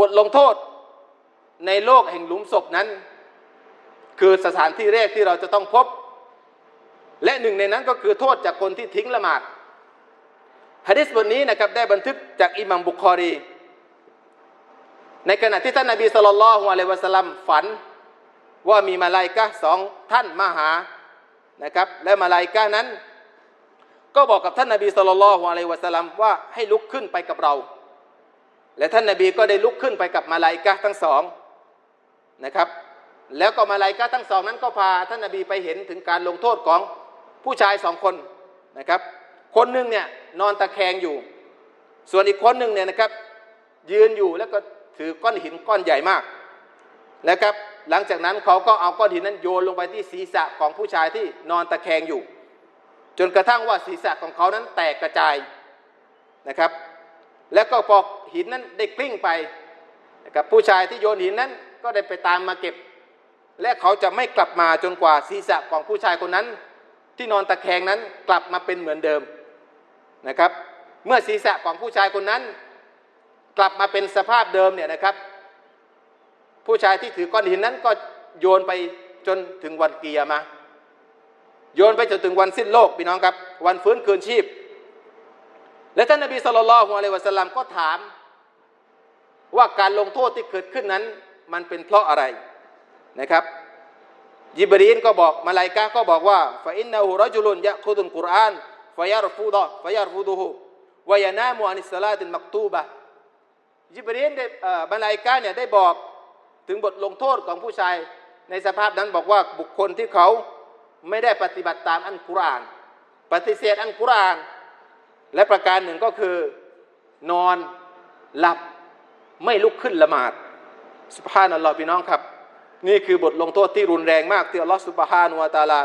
บทลงโทษในโลกแห่งหลุมศพนั้น คือสถานที่แรกที่เราจะต้องพบ และหนึ่งในนั้นก็คือโทษจากคนที่ทิ้งละหมาดฮะดิษบทนี้นะครับได้บันทึกจากอิหมัมบุคอรี ในขณะที่ท่านนาบีสุลต่านละฮ์อะลัยวะสัลลัมฝันว่ามีมาลายกะสองท่านมาหานะครับ และมาลายกะนั้น ก็บอกกับท่านนาบีสุลต่านละฮ์อะลัยวะสัลลัมว่าให้ลุกขึ้นไปกับเรา และท่านนาบีก็ได้ลุกขึ้นไปกับมาลายกะทั้งสองนะครับ แล้วก็มาลายกะทั้งสองนั้นก็พาท่านนาบีไปเห็นถึงการลงโทษของผู้ชายสองคนนะครับ คนหนึ่งเนี่ยนอนตะแคงอยู่ ส่วนอีกคนหนึ่งเนี่ยนะครับ ยืนอยู่แล้วก็ถือก้อนหินก้อนใหญ่มากนะครับ หลังจากนั้นเขาก็เอาก้อนหินนั้นโยนลงไปที่ศีรษะของผู้ชายที่นอนตะแคงอยู่ จนกระทั่งว่าศีรษะของเขานั้นแตกกระจายนะครับ แล้วก็พอหินนั้นได้กลิ้งไปนะครับผู้ชายที่โยนหินนั้นก็ได้ไปตามมาเก็บ และเขาจะไม่กลับมาจนกว่าศีรษะของผู้ชายคนนั้น ที่นอนตะแคงนั้นกลับมาเป็นเหมือนเดิมนะครับ เมื่อศีรษะของผู้ชายคนนั้น กลับมาเป็นสภาพเดิมเนี่ยนะครับ ผู้ชายที่ถือก้อนหินนั้นก็โยนไปจนถึงวันเกียร์มา โยนไปจนถึงวันสิ้นโลกพี่น้องครับ วันฟื้นคืนชีพ และท่านนบีสุลต่านละฮ์อะลัยวะสัลลัมก็ถาม ว่าการลงโทษที่เกิดขึ้นนั้น มันเป็นเพราะอะไรนะครับยิบรีนก็บอกมาลายกาก็บอกว่าฟาอินนาหูรจุลุนยะคุดุนกุรอานฟายารฟูดะฟายารฟูดูฮูวายานามูอานิสลาตินมักตูบะยิบรีนได้มาลายกาเนี่ยได้บอกถึงบทลงโทษของผู้ชายในสภาพนั้นบอกว่าบุคคลที่เขาไม่ได้ปฏิบัติตามอันกุรอาน ปฏิเสธอันกุรอาน และประการหนึ่งก็คือ นอนหลับไม่ลุกขึ้นละหมาดสุภาพนัลลอฮ์พี่น้องครับ นี่คือบทลงโทษที่รุนแรงมากที่อัลลอฮฺสุบฮานุวาตาลา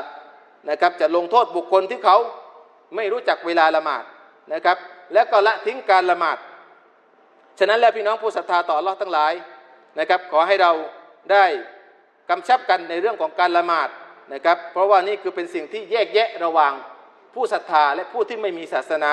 นะครับจะลงโทษบุคคลที่เขาไม่รู้จักเวลาละหมาดนะครับ แล้วก็ละทิ้งการละหมาดฉะนั้นแล้วพี่น้องผู้ศรัทธาต่ออัลลอฮ์ทั้งหลายนะครับ ขอให้เราได้กำชับกันในเรื่องของการละหมาดนะครับ เพราะว่านี่คือเป็นสิ่งที่แยกแยะระหว่างผู้ศรัทธาและผู้ที่ไม่มีศาสนา